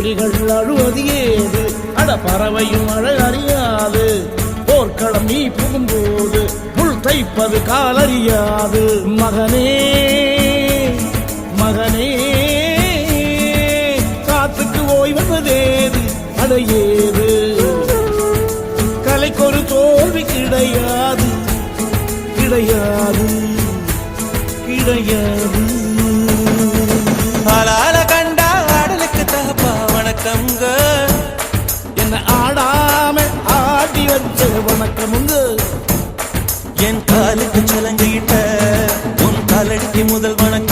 புலிகள் அழுவது ஏது? அட பறவையும் அழ அறியாது. போர்க்களம் நீ புகும்போது புல் தைப்பது காலறியாது மகனே மகனே காத்துக்கு ஓய்வதேது அடையேது கலைக்கொரு தோல்வி கிடையாது. கிடையாது. கிடையாது. வணக்கம்ங்க என்ன ஆடாம ஆடி வச்ச வணக்கமுங்க என் காலுக்கு சலங்கிட்ட உன் காலடிக்கு முதல் வணக்கம்